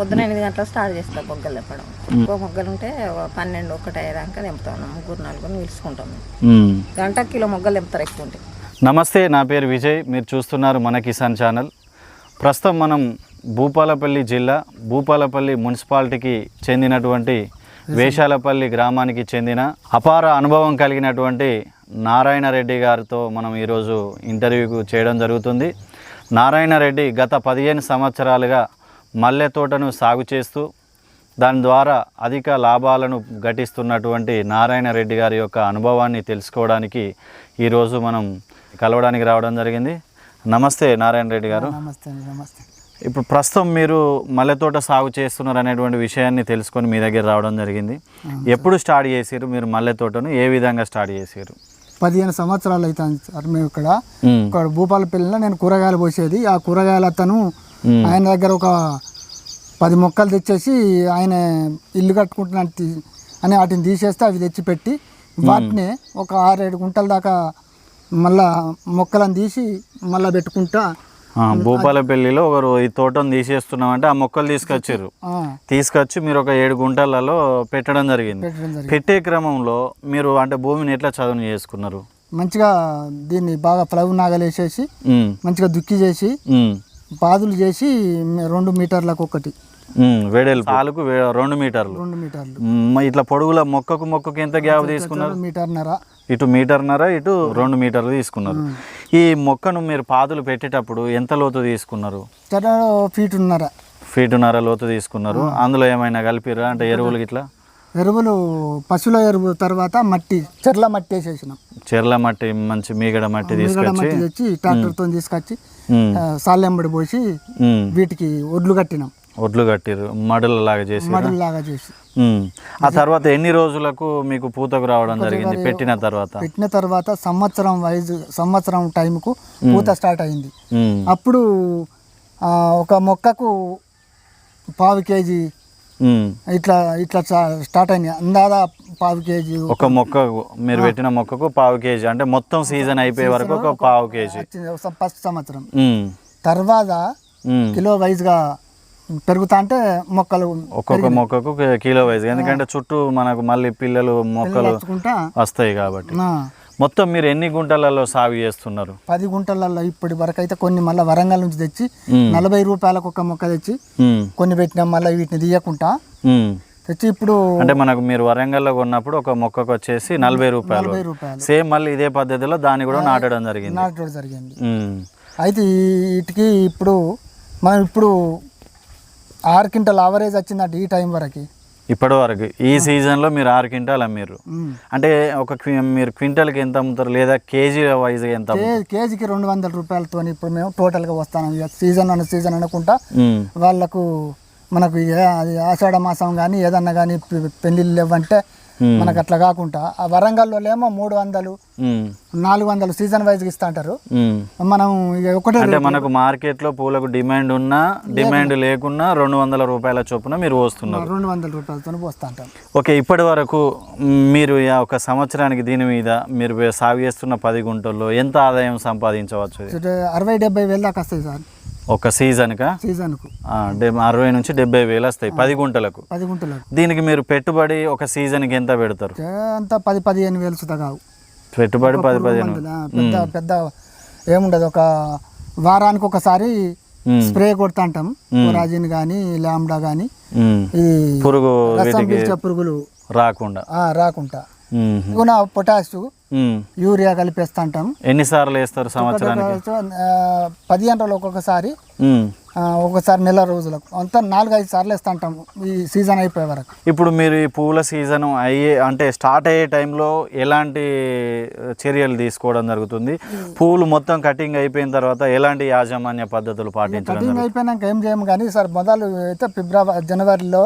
పొద్దున ఎనిమిది గంటలకు స్టార్ట్ చేస్తాం మొగ్గలు తెప్పడం. ఇంకో మొగ్గలు ఉంటే పన్నెండు ఒకటి అయ్యేదాకా తెంపుతాం ముగ్గురు నలుగురు పిలుచుకుంటాం మ్మ్. గంట కిలో మొగ్గలు తెంపుతారు ఎక్కువ ఉంటే. నమస్తే నా పేరు విజయ్. మీరు చూస్తున్నారు మన కిసాన్ ఛానల్. ప్రస్తుతం మనం భూపాలపల్లి జిల్లా భూపాలపల్లి మున్సిపాలిటీకి చెందినటువంటి వేషాలపల్లి గ్రామానికి చెందిన అపార అనుభవం కలిగినటువంటి నారాయణ రెడ్డి గారితో మనం ఈరోజు ఇంటర్వ్యూ చేయడం జరుగుతుంది. నారాయణ రెడ్డి గత పదిహేను సంవత్సరాలుగా మల్లె తోటను సాగు చేస్తూ దాని ద్వారా అధిక లాభాలను గటిస్తున్నటువంటి నారాయణ రెడ్డి గారి యొక్క అనుభవాన్ని తెలుసుకోవడానికి ఈరోజు మనం కలవడానికి రావడం జరిగింది. నమస్తే నారాయణ రెడ్డి గారు. నమస్తే నమస్తే. ఇప్పుడు ప్రస్తుతం మీరు మల్లె తోట సాగు చేస్తున్నారు అనేటువంటి విషయాన్ని తెలుసుకొని మీ దగ్గర రావడం జరిగింది. ఎప్పుడు స్టార్ట్ చేసారు మీరు మల్లె తోటను ఏ విధంగా స్టార్ట్ చేసారు పదిహేను సంవత్సరాలు అవుతాను సార్ మేము ఇక్కడ. ఇక్కడ భూపాలపల్లిలో నేను కూరగాయలు పోసేది. ఆ కూరగాయలు అతను ఆయన దగ్గర ఒక పది మొక్కలు తెచ్చేసి ఆయన ఇల్లు కట్టుకుంటున్నా అని వాటిని తీసేస్తే అవి తెచ్చి పెట్టి వాటిని ఒక ఆరేడు గుంటల దాకా మళ్ళా మొక్కలను తీసి మళ్ళా పెట్టుకుంటా భూపాలపల్లిలో ఒకరు ఈ తోటను తీసేస్తున్నామంటే ఆ మొక్కలు తీసుకొచ్చారు. తీసుకొచ్చి మీరు ఒక ఏడు గుంటలలో పెట్టడం జరిగింది. పెట్టే క్రమంలో మీరు అంటే భూమిని ఎట్లా చదును చేసుకున్నారు? మంచిగా దీన్ని బాగా ప్లవ్ నాగలేసేసి ఉమ్, మంచిగా దుక్కి చేసి పాదులు చేసి రెండు మీటర్లకు ఒకటి. వెడల్పు రెండు మీటర్లు. రెండు మీటర్లు. ఇట్లా పొడుగుల మొక్కకు మొక్కకు ఎంత గ్యాప్ తీసుకున్నారు? మీటర్నర. ఇటు మీటర్నర ఇటు రెండు మీటర్లు తీసుకున్నారు. ఈ మొక్కను మీరు పాదులు పెట్టేటప్పుడు ఎంత లోతు తీసుకున్నారు? చెర ఫీట్ ఉన్నర ఫీటున్నర లోతు తీసుకున్నారు. అందులో ఏమైనా కలిపిరా అంటే ఎరువులు ఇట్లా ఎరువులు పశువుల ఎరువు తర్వాత మట్టి చెర్ల మట్టి వేసేసినాం. చెర్ల మట్టి మంచి మీగడ మట్టి తీసుకొచ్చి తెచ్చి ట్రాక్టర్తో తీసుకొచ్చి సాలెంబడి పోసి వీటికి ఒడ్లు కట్టినాం. ఒడ్లు కట్టిరు మడుల లాగా చేసి మడుల్లాగా చేసి. ఆ తర్వాత ఎన్ని రోజులకు మీకు పూతకు రావడం జరిగింది? పెట్టిన తర్వాత? పెట్టిన తర్వాత సంవత్సరం వైజ్ సంవత్సరం టైంకు పూత స్టార్ట్ అయింది. అప్పుడు ఆ, ఒక మొక్కకు పావు కేజీ. ఇట్లా ఇట్లా స్టార్ట్ అయింది అందాదా పావు కేజీ ఒక మొక్క మీరు పెట్టిన మొక్కకు పావు కేజీ. అంటే మొత్తం సీజన్ అయిపోయే వరకు ఒక పావు కేజీ. ఫస్ట్ సంవత్సరం. తర్వాత. కిలో వైజ్గా పెరుగుతా అంటే మొక్కలు ఒక్కొక్క మొక్కకు కిలో వైజ్ ఎందుకంటే చుట్టూ మనకు మళ్ళీ పిల్లలు మొక్కలు వస్తాయి కాబట్టి. మొత్తం మీరు ఎన్ని గుంటలలో సాగు చేస్తున్నారు పది గుంటలలో ఇప్పటి వరకు అయితే కొన్ని మళ్ళీ వరంగల్ నుంచి తెచ్చి. నలభై రూపాయలకు ఒక మొక్క తెచ్చి. కొన్ని పెట్టినాం మళ్ళీ వీటిని తీయకుండా. తెచ్చి ఇప్పుడు అంటే మనకు మీరు వరంగల్లో కొన్నప్పుడు ఒక మొక్కకు వచ్చేసి నలభై రూపాయలు సేమ్ మళ్ళీ ఇదే పద్ధతిలో దాన్ని కూడా నాటడం జరిగింది నాటడం జరిగింది. అయితే వీటికి ఇప్పుడు మనం ఇప్పుడు ఆరు క్వింటల్ ఆవరేజ్ వచ్చిందంట ఈ టైం వరకు ఇప్పటి వరకు ఈ సీజన్లో మీరు ఆరు క్వింటాల్ అమ్మిర్రు ఉమ్. అంటే ఒక మీరు క్వింటల్కి ఎంత అమ్ముతారు లేదా కేజీ వైజ్గా ఎంత కేజీకి రెండు వందల రూపాయలతో ఇప్పుడు మేము టోటల్గా వస్తాను సీజన్ అన్న సీజన్ అనుకుంటా. వాళ్ళకు మనకు ఆషాఢ మాసం కానీ ఏదన్నా కానీ పెళ్ళిళ్ళు లేవంటే. మనకు అట్లా కాకుండా ఆ వరంగల్లో ఏమో మూడు వందలు ఉమ్. నాలుగు వందలు సీజన్ వైజ్గా ఇస్తా అంటారు. మనం ఒకటే అంటే. మనకు మార్కెట్లో పూలకు డిమాండ్ ఉన్నా డిమాండ్ లేకున్నా రెండు వందల రూపాయల చొప్పున మీరు పోస్తున్నారు. రెండు వందల రూపాయలతో పోస్తా అంటాం ఓకే ఇప్పటి వరకు మీరు ఒక సంవత్సరానికి దీని మీద మీరు సాగు చేస్తున్న పది గుంటల్లో ఎంత ఆదాయం సంపాదించవచ్చు అరవై డెబ్బై వేలు దాకా వస్తాయి సార్. ఒక సీజన్కా సీజన్కు. ఆ, డెబ్ అరవై నుంచి డెబ్బై వేలు వస్తాయి పది గుంటలకు. పది గుంటలకు. దీనికి మీరు పెట్టుబడి ఒక సీజన్కి ఎంత పెడతారు? అంతా పది పదిహేను వేలు సుతా కావు. పెట్టుబడి పది పదిహేను పెద్ద పెద్ద ఏముండదు ఒక వారానికి ఒకసారి. స్ప్రే కొడతా అంటాం. రాజిన్ కానీ లాంబ్డా కానీ పురుగు పురుగులు. రాకుండా. ఆ, రాకుండా. ఇగున పొటాష్. యూరియా కలిపేస్తా అంటాం ఎన్నిసార్లు వేస్తారు సంవత్సరానికి? పదిహేను రోజులు ఒక్కొక్కసారి ఒకసారి నెల రోజులకు. అంతా నాలుగు ఐదు సార్లు వేస్తా అంటాం ఈ సీజన్ అయిపోయే వరకు. ఇప్పుడు మీరు ఈ పూల సీజన్ అయ్యే అంటే స్టార్ట్ అయ్యే టైంలో ఎలాంటి చర్యలు తీసుకోవడం జరుగుతుంది? పూలు మొత్తం కటింగ్ అయిపోయిన తర్వాత ఎలాంటి యాజమాన్య పద్ధతులు పాటించడం కటింగ్ అయిపోయినాక ఏం చేయము కానీ సార్ మొదలు అయితే ఫిబ్రవరి జనవరిలో.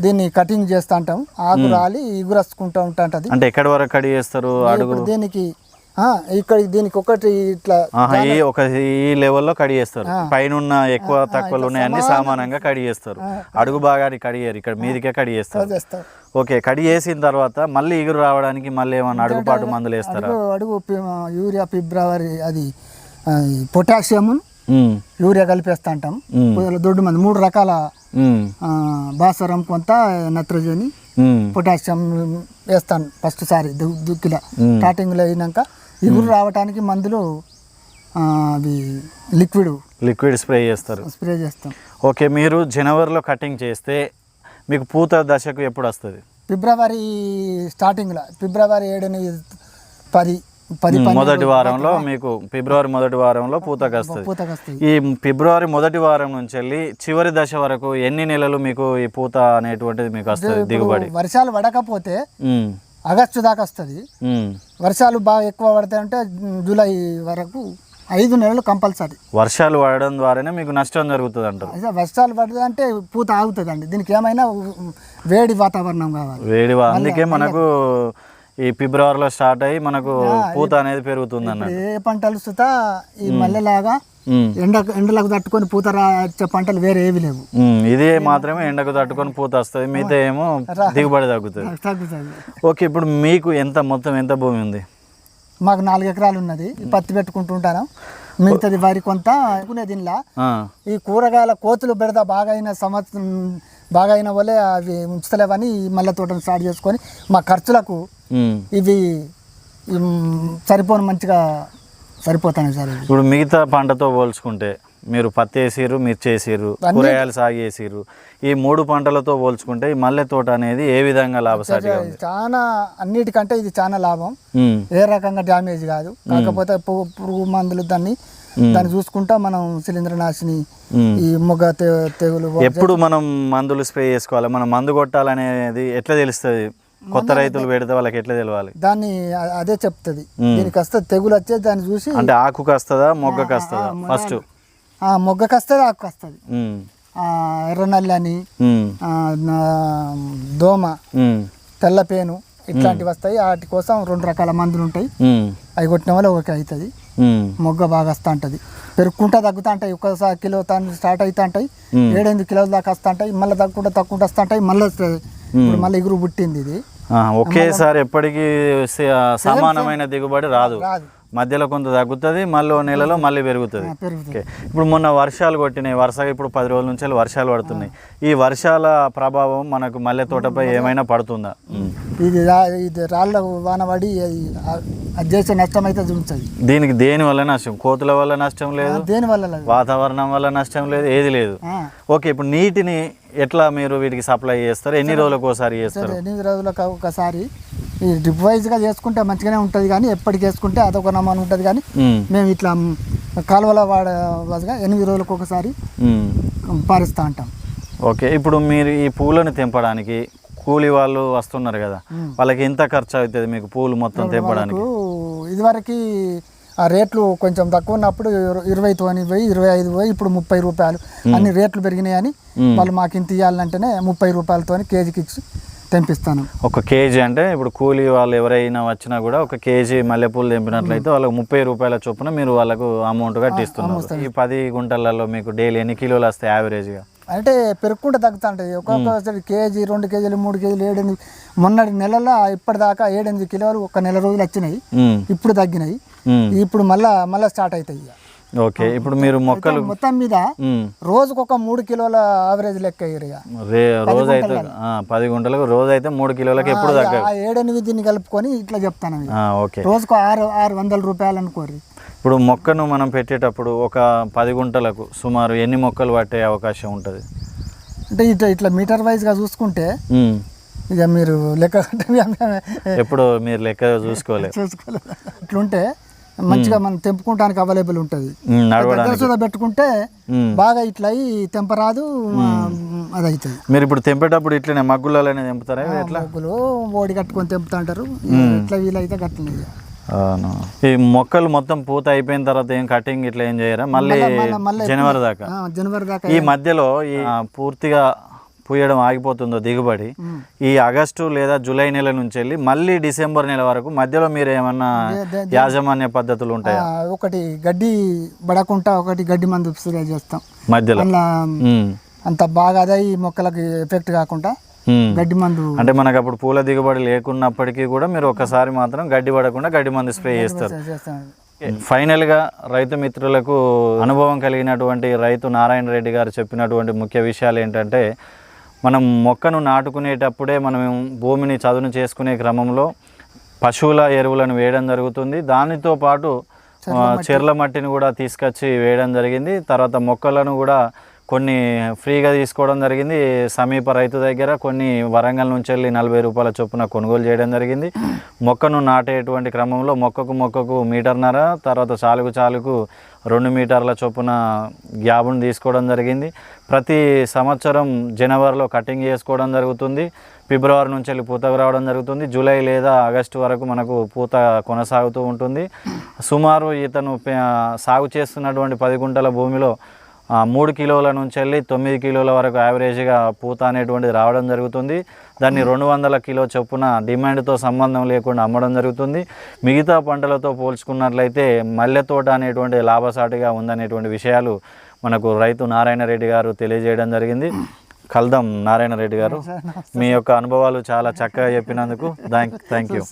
దీన్ని కటింగ్ చేస్తా అంటాం. ఆకు రాలి ఇగురసుకుంటూ ఉంటాంటది అంటే ఎక్కడి వరకు కడి చేస్తారు అడుగు. దీనికి ఆ, ఇక్కడ దీనికి ఒకటి ఇట్లా ఒక ఈ లెవెల్లో కడి చేస్తారు పైన ఎక్కువ తక్కువలు ఉన్నాయి అన్ని సమానంగా కడి చేస్తారు అడుగు భాగాన్ని కడిగారు. ఇక్కడ మీదికే కడి చేస్తారు చేస్తాం ఓకే కడి చేసిన తర్వాత మళ్ళీ ఎగురు రావడానికి మళ్ళీ ఏమన్నా అడుగుపాటు మందులు వేస్తారా? అడుగు యూరియా ఫిబ్రవరి అది పొటాషియం. యూరియా కలిపేస్తా అంటాం. దొడ్డు మంది మూడు రకాల భాస్వరం కొంత నత్రజని పొటాషియం వేస్తాను ఫస్ట్ సారి దుక్కిలో. స్టార్టింగ్లో అయినాక ఇగురు రావడానికి మందులు అవి లిక్విడ్ లిక్విడ్ స్ప్రే చేస్తారు. స్ప్రే చేస్తాం. ఓకే మీరు జనవరిలో కటింగ్ చేస్తే మీకు పూత దశకు ఎప్పుడు వస్తుంది? ఫిబ్రవరి స్టార్టింగ్లో ఫిబ్రవరి ఏడు పది పది మొదటి వారంలో మీకు ఫిబ్రవరి మొదటి వారంలో పూతకు వస్తుంది పూతకు వస్తాయి ఈ ఫిబ్రవరి మొదటి వారం నుంచి వెళ్ళి చివరి దశ వరకు ఎన్ని నెలలు మీకు ఈ పూత అనేటువంటిది మీకు వస్తుంది దిగుబడి? వర్షాలు పడకపోతే ఆగస్టు దాకా వస్తుంది. వర్షాలు బాగా ఎక్కువ పడతాయంటే జూలై వరకు ఐదు నెలలు కంపల్సరీ. వర్షాలు పడడం ద్వారానే మీకు నష్టం జరుగుతుంది అంటారు వర్షాలు పడుతుందంటే పూత ఆగుతుందండి. దీనికి ఏమైనా వేడి వాతావరణం కావాలి. వేడి అందుకే మనకు ఈ ఫిబ్రవరిలో స్టార్ట్ అయ్యి మనకు పూత అనేది పెరుగుతుంది అన్నట్టు. ఏ పంటలు సుతా ఈ మల్లెలాగా ఎండ ఎండలకు తట్టుకొని పూత రాచే పంటలు వేరే ఏవి లేవు. ఇదే మాత్రమే ఎండకు తట్టుకొని పూత వస్తుంది. మిగతా ఏమో దిగుబడి తగ్గుతుంది. తగ్గుతుంది. ఓకే ఇప్పుడు మీకు ఎంత మొత్తం ఎంత భూమి ఉంది? మాకు నాలుగు ఎకరాలు ఉన్నది. పత్తి పెట్టుకుంటుంటాను మిగతాది వరి కొంత అనుకునే దీనిలా. ఈ కూరగాయల కోతులు బెడద బాగా అయిన సంవత్సరం బాగా అయిన వల్లే అవి ఉంచుతలేవని ఈ మల్లె తోటను స్టార్ట్ చేసుకొని మా ఖర్చులకు. ఇవి ఇమ్, సరిపోను మంచిగా సరిపోతాయి సార్ ఇవి ఇప్పుడు మిగతా పంటతో పోల్చుకుంటే మీరు పత్తి వేసిర్రు మిర్చి వేసిర్రు కూరగాయలు సాగు చేసిర్రు ఈ మూడు పంటలతో పోల్చుకుంటే ఈ మల్లె తోట అనేది ఏ విధంగా లాభసాటిగా చాలా అన్నిటికంటే ఇది చాలా లాభం. ఉమ్, ఏ రకంగా డ్యామేజ్ కాదు. కాకపోతే పు- పురుగు మందులు దాన్ని దాన్ని చూసుకుంటా మనం శిలీంద్రనాశిని ఉమ్. ఈ మొగ్గ తె- తెగులు ఎప్పుడు మనం మందులు స్ప్రే చేసుకోవాలి? మనం మందు కొట్టాలనేది ఎట్లా తెలుస్తుంది? కొత్త రైతులు పెడితే వాళ్ళకి ఎట్లా తెలవాలి? దాన్ని అదే చెప్తుంది. దీనికి వస్తే తెగులు వచ్చే దాన్ని చూసి అంటే ఆకుకి వస్తుందా మొగ్గకి వస్తుందా ఫస్ట్. ఆ మొగ్గకి వస్తుంది ఆకు వస్తుంది ఎర్రనల్లి అని దోమ తెల్లపేను ఇట్లాంటివి వస్తాయి. వాటి కోసం రెండు రకాల మందులు ఉంటాయి. అవి కొట్టిన వల్ల ఓకే అవుతుంది. మొగ్గ బాగా వస్తూ ఉంటుంది పెరుక్కుంటా తగ్గుతూ ఉంటాయి ఒక్కసారి కిలో తాను స్టార్ట్ అవుతూ ఉంటాయి ఏడెనిమిది కిలోల దాకా వస్తూ ఉంటాయి మళ్ళీ తగ్గుకుంటా తగ్గుకుంటా వస్తూ ఉంటాయి మళ్ళీ వస్తుంది ఇప్పుడు మళ్ళీ ఎగురు పుట్టింది ఇది. ఒకేసారి ఎప్పటికీ సమానమైన దిగుబడి రాదు. మధ్యలో కొంత తగ్గుతుంది మళ్ళీ నెలలో మళ్ళీ పెరుగుతుంది. ఇప్పుడు మొన్న వర్షాలు కొట్టినాయి. వరుసగా ఇప్పుడు పది రోజుల నుంచి వర్షాలు పడుతున్నాయి. ఈ వర్షాల ప్రభావం మనకు మల్లె తోటపై ఏమైనా పడుతుందా? ఉమ్. ఇది ఇది రాళ్ళ వాన పడి అది ఆ- అది చేసే నష్టం అయితే చూపించదు దీనికి దేని వల్ల నష్టం? కోతుల వల్ల నష్టం లేదు? దేని వల్ల లేదు. వాతావరణం వల్ల నష్టం లేదు ఏది లేదు. ఓకే ఇప్పుడు నీటిని ఎట్లా మీరు వీటికి సప్లై చేస్తారు? ఎన్ని రోజులకు ఒకసారి చేస్తారు? ఎనిమిది రోజులకు ఒకసారి? ఈ డ్రిప్ వైజ్గా చేసుకుంటే మంచిగానే ఉంటుంది కానీ ఎప్పటికి వేసుకుంటే అదొక నమూనా ఉంటుంది కానీ మేము ఇట్లా కాలువల వాడ వాడుగా ఎనిమిది రోజులకు ఒకసారి. పారిస్తూ ఉంటాం. ఓకే ఇప్పుడు మీరు ఈ పూలను తెంపడానికి కూలి వాళ్ళు వస్తున్నారు కదా వాళ్ళకి ఎంత ఖర్చు అవుతుంది మీకు పూలు మొత్తం తెంపడానికి? ఇప్పుడు ఇదివరకు ఆ రేట్లు కొంచెం తక్కువ ఉన్నప్పుడు ఇర- ఇరవై తోని పోయి ఇరవై ఐదు పోయి ఇప్పుడు ముప్పై రూపాయలు. అన్ని రేట్లు పెరిగినాయని వాళ్ళు మాకు ఇంత ఇవ్వాలంటేనే ముప్పై రూపాయలతోని కేజీకి ఇచ్చి తెంపిస్తాను. ఒక కేజీ అంటే ఇప్పుడు కూలి వాళ్ళు ఎవరైనా వచ్చినా కూడా ఒక కేజీ మల్లెపూలు తెంపినట్లయితే వాళ్ళకి ముప్పై రూపాయల చొప్పున మీరు వాళ్ళకు అమౌంట్ కట్టిస్తున్నారు. ఈ పది గుంటలలో మీకు డైలీ ఎన్ని కిలోలు వస్తాయి యావరేజ్గా అంటే పెరుక్కుంటే తగ్గుతూ ఉంటుంది ఒక్కొక్కసారి కేజీ రెండు కేజీలు మూడు కేజీలు ఏడెనిమిది మొన్నటి నెలలో ఇప్పటిదాకా ఏడెనిమిది కిలోలు ఒక నెల రోజులు వచ్చినాయి. ఇప్పుడు తగ్గినాయి. ఇప్పుడు మళ్ళా మళ్ళీ స్టార్ట్ అవుతాయి. ఓకే ఇప్పుడు మీరు మొక్కలు మొత్తం మీద రోజుకు ఒక మూడు కిలోల ఆవరేజ్ లెక్క రోజు అయితే పది గుంటలకు రోజు అయితే మూడు కిలోలకు ఎప్పుడు ఏడెనిమిదిని కలుపుకొని ఇట్లా చెప్తాను ఓకే. రోజుకు ఆరు ఆరు వందల రూపాయలు అనుకోరి ఇప్పుడు మొక్కను మనం పెట్టేటప్పుడు ఒక పది గుంటలకు సుమారు ఎన్ని మొక్కలు పట్టే అవకాశం ఉంటుంది? అంటే ఇట్లా ఇట్లా మీటర్ వైజ్గా చూసుకుంటే ఇక మీరు లెక్క. ఎప్పుడు మీరు లెక్క చూసుకోలేదు చూసుకోలేదు ఇట్లుంటే మంచిగా మనం తెంపుకోవడానికి అవైలబుల్ ఉంటుంది. పెట్టుకుంటే. బాగా ఇట్లా అయ్యి తెంపరాదు అది అవుతుంది మీరు ఇప్పుడు తెంపేటప్పుడు ఇట్లనే మగ్గులలో తెంపుతారా? మొగ్గులు ఓడి కట్టుకొని తెంపుతా అంటారు. ఇట్లా వీలైతే కట్టలేదు. ఈ మొక్కలు మొత్తం పూత అయిపోయిన తర్వాత ఏం కటింగ్ ఇట్లా ఏం చేయరా? మళ్ళీ జనవరి దాకా. జనవరి దాకా ఈ మధ్యలో ఈ పూర్తిగా పూయడం ఆగిపోతుందో దిగుబడి ఈ ఆగస్టు లేదా జూలై నెల నుంచి వెళ్ళి మళ్ళీ డిసెంబర్ నెల వరకు మధ్యలో మీరు ఏమన్నా యాజమాన్య పద్ధతులు ఉంటాయా? ఒకటి గడ్డి పడకుండా ఒకటి గడ్డి మందు చేస్తాం. మధ్యలో. అంత బాగా అదే ఈ మొక్కలకి ఎఫెక్ట్ కాకుండా. గడ్డి మందు అంటే మనకు అప్పుడు పూల దిగుబడి లేకున్నప్పటికీ కూడా మీరు ఒక్కసారి మాత్రం గడ్డి పడకుండా గడ్డి మందు స్ప్రే చేస్తారు. చేస్తాం ఫైనల్గా రైతు మిత్రులకు అనుభవం కలిగినటువంటి రైతు నారాయణ రెడ్డి గారు చెప్పినటువంటి ముఖ్య విషయాలు ఏంటంటే మనం మొక్కను నాటుకునేటప్పుడే మనం భూమిని చదును చేసుకునే క్రమంలో పశువుల ఎరువులను వేయడం జరుగుతుంది. దానితో పాటు చెర్ల మట్టిని కూడా తీసుకొచ్చి వేయడం జరిగింది. తర్వాత మొక్కలను కూడా కొన్ని ఫ్రీగా తీసుకోవడం జరిగింది. సమీప రైతు దగ్గర కొన్ని వరంగల్ నుంచి వెళ్ళి నలభై రూపాయల చొప్పున కొనుగోలు చేయడం జరిగింది. మొక్కను నాటేటువంటి క్రమంలో మొక్కకు మొక్కకు మీటర్నర తర్వాత చాలుకు చాలుకు రెండు మీటర్ల చొప్పున గ్యాబును తీసుకోవడం జరిగింది. ప్రతి సంవత్సరం జనవరిలో కటింగ్ చేసుకోవడం జరుగుతుంది. ఫిబ్రవరి నుంచి వెళ్ళి పూతకు రావడం జరుగుతుంది. జూలై లేదా ఆగస్టు వరకు మనకు పూత కొనసాగుతూ ఉంటుంది. సుమారు ఇతను సాగు చేస్తున్నటువంటి పది గుంటల భూమిలో మూడు కిలోల నుంచి వెళ్ళి తొమ్మిది కిలోల వరకు యావరేజ్గా పూత అనేటువంటిది రావడం జరుగుతుంది. దాన్ని రెండు వందల కిలో చొప్పున డిమాండ్తో సంబంధం లేకుండా అమ్మడం జరుగుతుంది. మిగతా పంటలతో పోల్చుకున్నట్లయితే మల్లె తోట అనేటువంటి లాభసాటిగా ఉందనేటువంటి విషయాలు మనకు రైతు నారాయణ రెడ్డి గారు తెలియజేయడం జరిగింది. కల్దం నారాయణ రెడ్డి గారు మీ యొక్క అనుభవాలు చాలా చక్కగా చెప్పినందుకు థ్యాంక్ థ్యాంక్ యూ.